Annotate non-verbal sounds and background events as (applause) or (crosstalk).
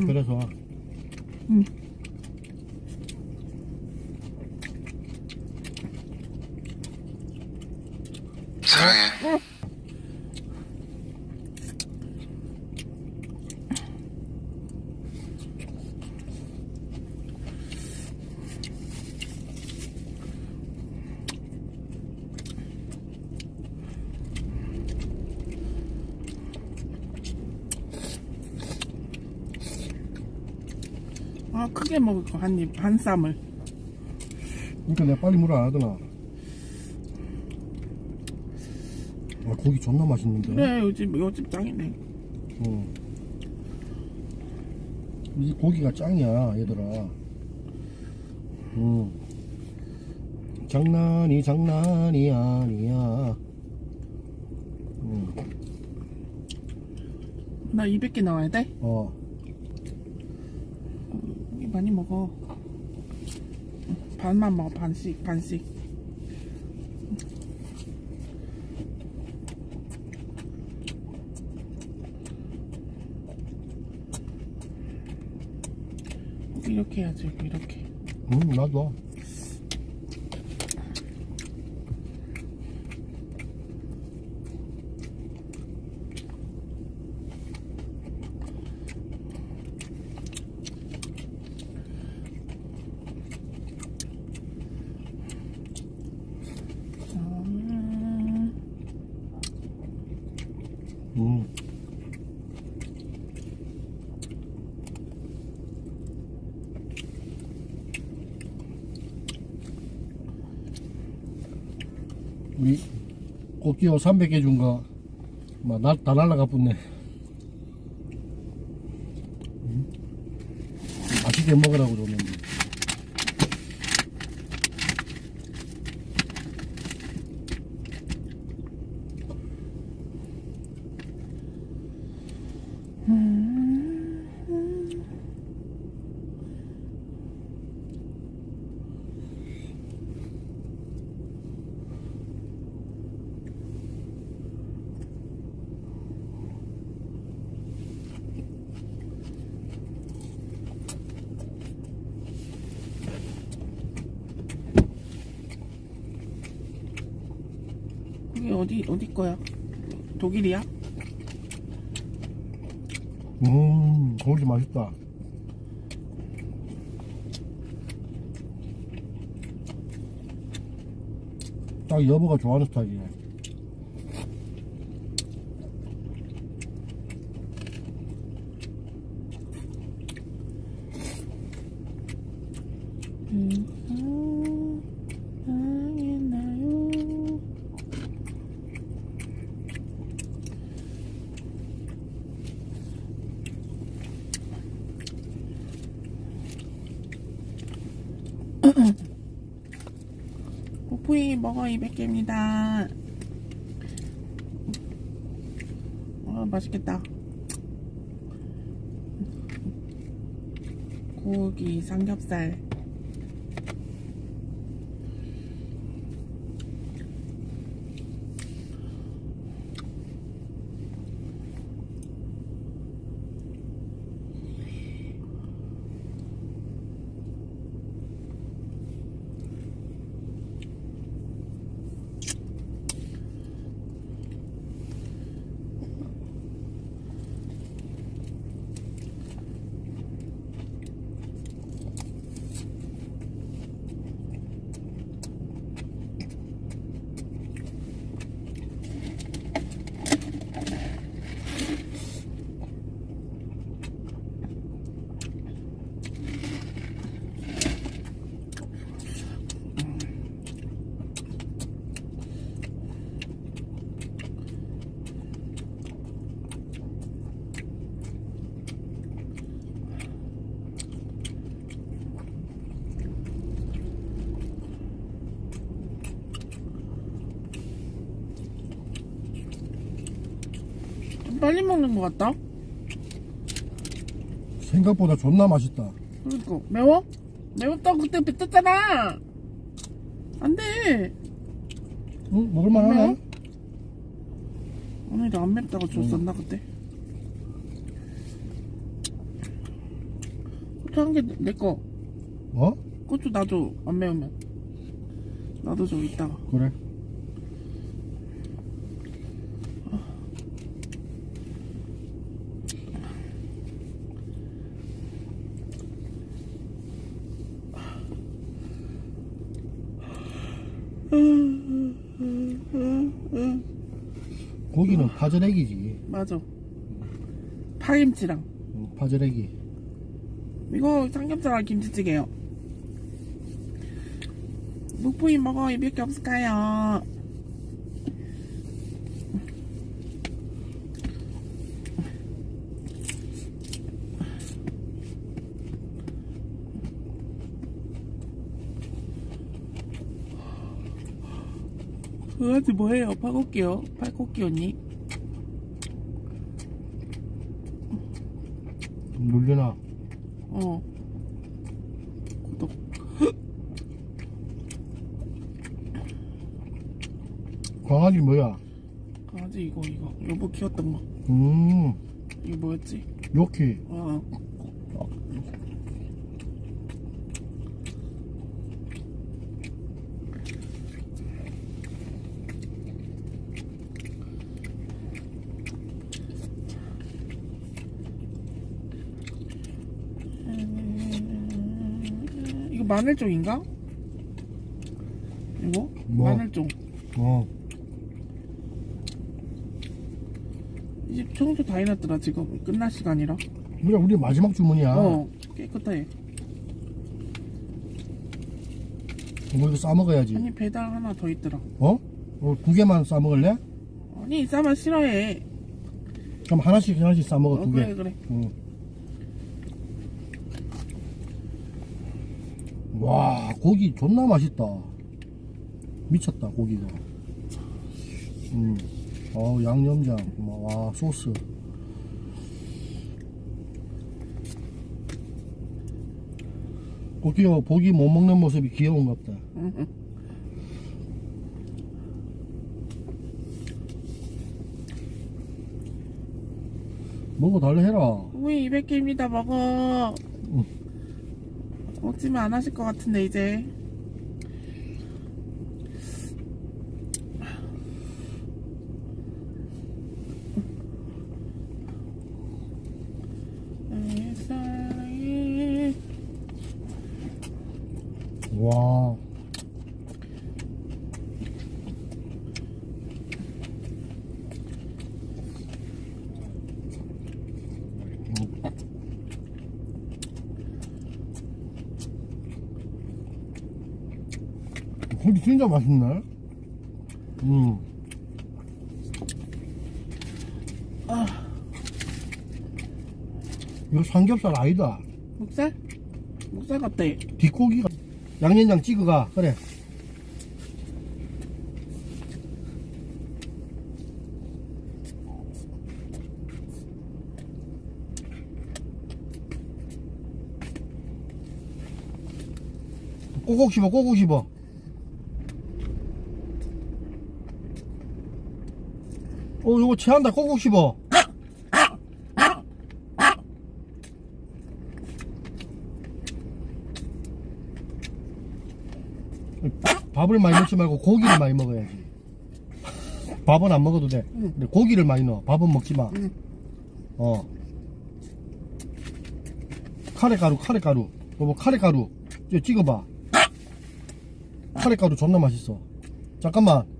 음, 그래서 응. 사랑해. 아 크게 먹을 거 한입 한 쌈을 그러니까 내가 빨리 물안 하더나 아 고기 존나 맛있는데 그래 요집 요집 짱이네 응. 이 고기가 짱이야 얘들아 응. 장난이 장난이 아니야 응. 나 200개 나와야 돼? 어 많이 먹어. 반만 먹어 반씩 반씩. 이렇게 해야지 이렇게. 응, 나도 우리 꽃기호 300개 준 거, 다 날라가 붙네. 응? 맛있게 먹으라고 줬는데. 어디 어디 거야? 독일이야? 음, 고기 맛있다. 딱 여보가 좋아하는 스타일이네. 음, 사랑했나요? 뽀뽀이 먹어 200개입니다. 어 맛있겠다. 고기 삼겹살. 좀 빨리 먹는 것 같다. 생각보다 존나 맛있다. 그러니까 매워? 매웠다고 그때 뱉었잖아. 안 돼. 응? 먹을만하네? 오늘도 안 맵다고 줬었나 그때? 고추 한개내 거. 어? 고추 놔줘. 안 매우면. 나도 좀 이따가. 그래. 고기는 파절애기지. 맞아. 파김치랑. 응, 파절애기. 이거 삼겹살랑 김치찌개요. 묵부인 먹어 입을 게 없을까요? 강아지 뭐해요? 팔곡기요? 팔곡기 언니? 눌려나. 어. 구독. 강아지 뭐야? 강아지 이거 이거 여보 키웠던 거. 음, 이거 뭐였지? 요키. 어. 음, 이거 마늘종인가? 이거? 뭐? 마늘종. 어, 이제 청소 다 해놨더라 지금 끝날 시간이라. 그래, 우리 마지막 주문이야. 어 깨끗해. 뭐 이거 싸 먹어야지. 아니 배달 하나 더 있더라. 어? 어, 두 개만 싸 먹을래? 아니 싸면 싫어해. 그럼 하나씩 하나씩 싸 먹어, 어, 두 개. 그래 그래. 응. 와, 고기 존나 맛있다. 미쳤다, 고기가. 음. 어, 양념장. 와, 소스. 고기가 고기 못 먹는 모습이 귀여운 것 같다. (laughs) 먹어 달래 해라. 우리 200개입니다 먹어. 응. 먹지만 안 하실 것 같은데 이제. 와. 고기 진짜 맛있네. 음. 아, 이거 삼겹살 아니다. 목살? 목살 같대. 뒷고기가 양념장 찍어가. 그래. 꼭꼭 씹어, 꼭꼭 씹어. 어, 이거 체한다. 꼭꼭 씹어. 밥을 많이 먹지 말고 고기를 많이 먹어야지. 밥은 안 먹어도 돼. 응. 근데 고기를 많이 넣어. 밥은 먹지 마. 응. 어. 카레가루, 카레가루. 여보, 카레가루. 이거 찍어봐. 카레가루 존나 맛있어. 잠깐만.